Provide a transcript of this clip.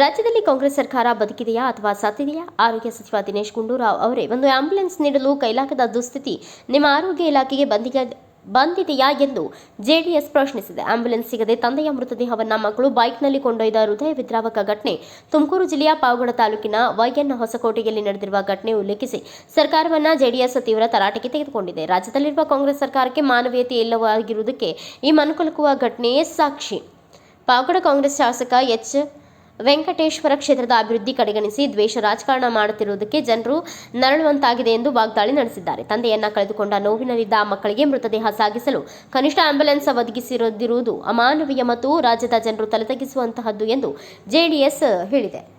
ರಾಜ್ಯದಲ್ಲಿ ಕಾಂಗ್ರೆಸ್ ಸರ್ಕಾರ ಬದುಕಿದೆಯಾ ಅಥವಾ ಸತ್ತಿದೆಯಾ ಆರೋಗ್ಯ ಸಚಿವ ದಿನೇಶ್ ಗುಂಡೂರಾವ್ ಅವರೇ, ಒಂದು ಆಂಬ್ಯುಲೆನ್ಸ್ ನೀಡಲು ಕೈಲಾಗದ ದುಸ್ಥಿತಿ ನಿಮ್ಮ ಆರೋಗ್ಯ ಇಲಾಖೆಗೆ ಬಂದಿಗೆ, ಬಂದಿದೆಯಾ ಎಂದು ಜೆಡಿಎಸ್ ಪ್ರಶ್ನಿಸಿದೆ. ಆಂಬ್ಯುಲೆನ್ಸ್ ಸಿಗದೆ ತಂದೆಯ ಮೃತದೇಹವನ್ನು ಮಕ್ಕಳು ಬೈಕ್ನಲ್ಲಿ ಕೊಂಡೊಯ್ದ ಹೃದಯ ವಿದ್ರಾವಕ ಘಟನೆ ತುಮಕೂರು ಜಿಲ್ಲೆಯ ಪಾವಗಡ ತಾಲೂಕಿನ ವೈಎನ್ ಹೊಸಕೋಟೆಯಲ್ಲಿ ನಡೆದಿರುವ ಘಟನೆ ಉಲ್ಲೇಖಿಸಿ ಸರ್ಕಾರವನ್ನು ಜೆಡಿಎಸ್ ತೀವ್ರ ತರಾಟೆಗೆ ತೆಗೆದುಕೊಂಡಿದೆ. ರಾಜ್ಯದಲ್ಲಿರುವ ಕಾಂಗ್ರೆಸ್ ಸರ್ಕಾರಕ್ಕೆ ಮಾನವೀಯತೆ ಇಲ್ಲವಾಗಿರುವುದಕ್ಕೆ ಈ ಮನುಕುಲುಕುವ ಘಟನೆಯೇ ಸಾಕ್ಷಿ. ಪಾವಗಡ ಕಾಂಗ್ರೆಸ್ ಶಾಸಕ ಎಚ್. ವೆಂಕಟೇಶ್ವರ ಕ್ಷೇತ್ರದ ಅಭಿವೃದ್ಧಿ ಕಡೆಗಣಿಸಿ ದ್ವೇಷ ರಾಜಕಾರಣ ಮಾಡುತ್ತಿರುವುದಕ್ಕೆ ಜನರು ನರಳುವಂತಾಗಿದೆ ಎಂದು ವಾಗ್ದಾಳಿ ನಡೆಸಿದ್ದಾರೆ. ತಂದೆಯನ್ನ ಕಳೆದುಕೊಂಡ ನೋವಿನಲ್ಲಿದ್ದ ಆ ಮಕ್ಕಳಿಗೆ ಮೃತದೇಹ ಸಾಗಿಸಲು ಕನಿಷ್ಠ ಆಂಬ್ಯುಲೆನ್ಸ್ ಒದಗಿಸಿರುವುದು ಅಮಾನವೀಯ ಮತ್ತು ರಾಜ್ಯದ ಜನರು ತಲೆತಗ್ಗಿಸುವಂತಹದ್ದು ಎಂದು ಜೆಡಿಎಸ್ ಹೇಳಿದೆ.